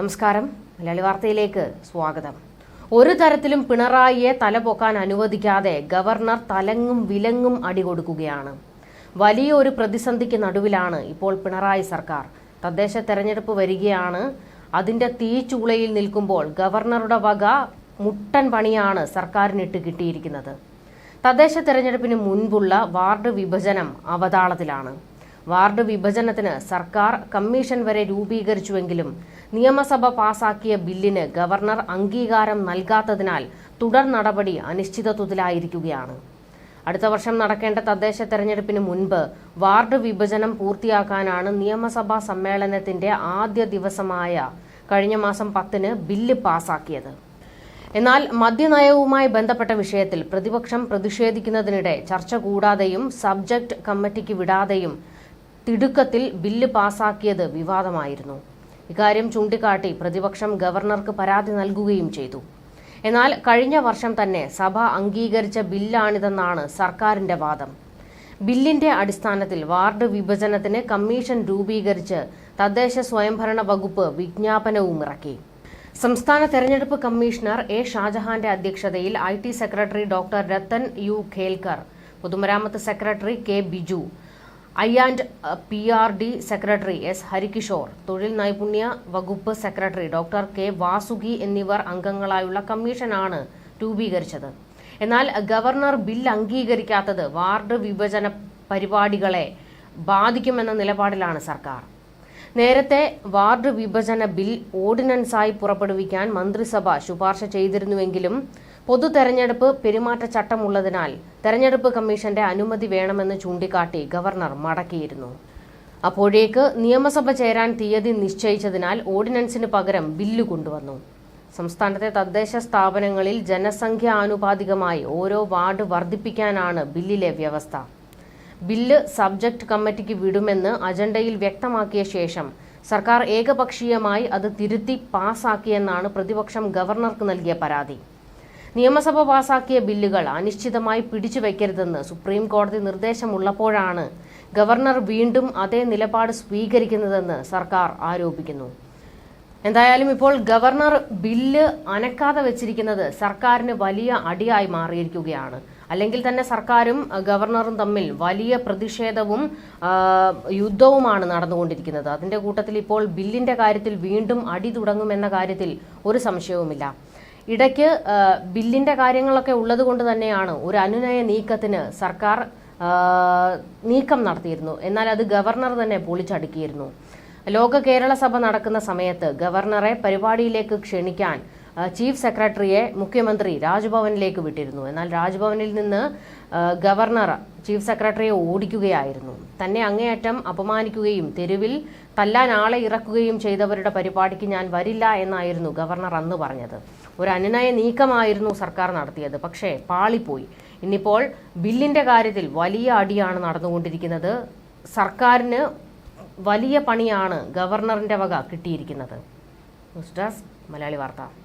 നമസ്കാരം. മലയാളി വാർത്തയിലേക്ക് സ്വാഗതം. ഒരു തരത്തിലും പിണറായിയെ തലപൊക്കാൻ അനുവദിക്കാതെ ഗവർണർ തലങ്ങും വിലങ്ങും അടികൊടുക്കുകയാണ്. വലിയ ഒരു പ്രതിസന്ധിക്ക് നടുവിലാണ് ഇപ്പോൾ പിണറായി സർക്കാർ. തദ്ദേശ തെരഞ്ഞെടുപ്പ് വരികയാണ്. അതിന്റെ തീച്ചൂളയിൽ നിൽക്കുമ്പോൾ ഗവർണറുടെ വക മുട്ടൻ പണിയാണ് സർക്കാരിനിട്ട് കിട്ടിയിരിക്കുന്നത്. തദ്ദേശ തെരഞ്ഞെടുപ്പിന് മുൻപുള്ള വാർഡ് വിഭജനം അവതാളത്തിലാണ്. വാർഡ് വിഭജനത്തിന് സർക്കാർ കമ്മീഷൻ വരെ രൂപീകരിച്ചുവെങ്കിലും നിയമസഭ പാസാക്കിയ ബില്ലിന് ഗവർണർ അംഗീകാരം നൽകാത്തതിനാൽ തുടർ നടപടി അനിശ്ചിതത്വത്തിലായിരിക്കുകയാണ് അടുത്ത വർഷം നടക്കേണ്ട തദ്ദേശ തെരഞ്ഞെടുപ്പിന് മുൻപ് വാർഡ് വിഭജനം പൂർത്തിയാക്കാനാണ് നിയമസഭാ സമ്മേളനത്തിന്റെ ആദ്യ ദിവസമായ കഴിഞ്ഞ മാസം പത്തിന് ബില്ല് പാസാക്കിയത്. എന്നാൽ മദ്യനയവുമായി ബന്ധപ്പെട്ട വിഷയത്തിൽ പ്രതിപക്ഷം പ്രതിഷേധിക്കുന്നതിനിടെ ചർച്ച കൂടാതെയും സബ്ജക്ട് കമ്മിറ്റിക്ക് വിടാതെയും തിടുക്കത്തിൽ ബില്ല് പാസാക്കിയത് വിവാദമായിരുന്നു. ഇക്കാര്യം ചൂണ്ടിക്കാട്ടി പ്രതിപക്ഷം ഗവർണർക്ക് പരാതി നൽകുകയും ചെയ്തു. എന്നാൽ കഴിഞ്ഞ വർഷം തന്നെ സഭ അംഗീകരിച്ച ബില്ലാണിതെന്നാണ് സർക്കാരിന്റെ വാദം. ബില്ലിന്റെ അടിസ്ഥാനത്തിൽ വാർഡ് വിഭജനത്തിന് കമ്മീഷൻ രൂപീകരിച്ച് തദ്ദേശ സ്വയംഭരണ വകുപ്പ് വിജ്ഞാപനവും ഇറക്കി. സംസ്ഥാന തെരഞ്ഞെടുപ്പ് കമ്മീഷണർ എ ഷാജഹാന്റെ അധ്യക്ഷതയിൽ I T secretary doctor Rathan U Kelkar പൊതുമരാമത്ത് secretary K Biju I and P R D secretary S. Harikishore തൊഴിൽ നൈപുണ്യ വകുപ്പ് സെക്രട്ടറി ഡോക്ടർ കെ. വാസുകി എന്നിവർ അംഗങ്ങളായുള്ള കമ്മീഷനാണ് രൂപീകരിച്ചത്. എന്നാൽ ഗവർണർ ബിൽ അംഗീകരിക്കാത്തത് വാർഡ് വിഭജന പരിപാടികളെ ബാധിക്കുമെന്ന നിലപാടിലാണ് സർക്കാർ. നേരത്തെ വാർഡ് വിഭജന ബിൽ ഓർഡിനൻസായി പുറപ്പെടുവിക്കാൻ മന്ത്രിസഭ ശുപാർശ ചെയ്തിരുന്നുവെങ്കിലും പൊതു തെരഞ്ഞെടുപ്പ് പെരുമാറ്റച്ചട്ടമുള്ളതിനാൽ തെരഞ്ഞെടുപ്പ് കമ്മീഷന്റെ അനുമതി വേണമെന്ന് ചൂണ്ടിക്കാട്ടി ഗവർണർ മടക്കിയിരുന്നു. അപ്പോഴേക്ക് നിയമസഭ ചേരാൻ തീയതി നിശ്ചയിച്ചതിനാൽ ഓർഡിനൻസിന് പകരം ബില്ല് കൊണ്ടുവന്നു. സംസ്ഥാനത്തെ തദ്ദേശ സ്ഥാപനങ്ങളിൽ ജനസംഖ്യ ആനുപാതികമായി ഓരോ വാർഡ് വർദ്ധിപ്പിക്കാനാണ് ബില്ലിലെ വ്യവസ്ഥ. ബില്ല് സബ്ജക്ട് കമ്മിറ്റിക്ക് വിടുമെന്ന് അജണ്ടയിൽ വ്യക്തമാക്കിയ ശേഷം സർക്കാർ ഏകപക്ഷീയമായി അത് തിരുത്തി പാസാക്കിയെന്നാണ് പ്രതിപക്ഷം ഗവർണർക്ക് നൽകിയ പരാതി. നിയമസഭ പാസാക്കിയ ബില്ലുകൾ അനിശ്ചിതമായി പിടിച്ചുവെക്കരുതെന്ന് സുപ്രീം കോടതി നിർദ്ദേശമുള്ളപ്പോഴാണ് ഗവർണർ വീണ്ടും അതേ നിലപാട് സ്വീകരിക്കുന്നതെന്ന് സർക്കാർ ആരോപിക്കുന്നു. എന്തായാലും ഇപ്പോൾ ഗവർണർ ബില്ല് അനക്കാതെ വെച്ചിരിക്കുന്നത് സർക്കാരിന് വലിയ അടിയായി മാറിയിരിക്കുകയാണ്. അല്ലെങ്കിൽ തന്നെ സർക്കാരും ഗവർണറും തമ്മിൽ വലിയ പ്രതിഷേധവും യുദ്ധവുമാണ് നടന്നുകൊണ്ടിരിക്കുന്നത്. അതിന്റെ കൂട്ടത്തിൽ ഇപ്പോൾ ബില്ലിന്റെ കാര്യത്തിൽ വീണ്ടും അടി തുടങ്ങുമെന്ന കാര്യത്തിൽ ഒരു സംശയവുമില്ല. ഇടയ്ക്ക് ബില്ലിന്റെ കാര്യങ്ങളൊക്കെ ഉള്ളത് കൊണ്ട് തന്നെയാണ് ഒരു അനുനയ നീക്കത്തിന് സർക്കാർ നീക്കം നടത്തിയിരുന്നു. എന്നാൽ അത് ഗവർണർ തന്നെ പൊളിച്ചടുക്കിയിരുന്നു. ലോക കേരള സഭ നടക്കുന്ന സമയത്ത് ഗവർണറെ പരിപാടിയിലേക്ക് ക്ഷണിക്കാൻ ചീഫ് സെക്രട്ടറിയെ മുഖ്യമന്ത്രി രാജ്ഭവനിലേക്ക് വിട്ടിരുന്നു. എന്നാൽ രാജ്ഭവനിൽ നിന്ന് ഗവർണർ ചീഫ് സെക്രട്ടറിയെ ഓടിക്കുകയായിരുന്നു. തന്നെ അങ്ങേയറ്റം അപമാനിക്കുകയും തെരുവിൽ തല്ലാൻ ആളെ ഇറക്കുകയും ചെയ്തവരുടെ പരിപാടിക്ക് ഞാൻ വരില്ല എന്നായിരുന്നു ഗവർണർ അന്ന് പറഞ്ഞത്. ഒരു അനുനയ നീക്കമായിരുന്നു സർക്കാർ നടത്തിയത്. പക്ഷേ പാളിപ്പോയി. ഇന്നിപ്പോൾ ബില്ലിന്റെ കാര്യത്തിൽ വലിയ അടിയാണ് നടന്നുകൊണ്ടിരിക്കുന്നത്. സർക്കാരിന് വലിയ പണിയാണ് ഗവർണറിന്റെ വക കിട്ടിയിരിക്കുന്നത്. ന്യൂസ് ഡെസ്ക് മലയാളി വാർത്ത.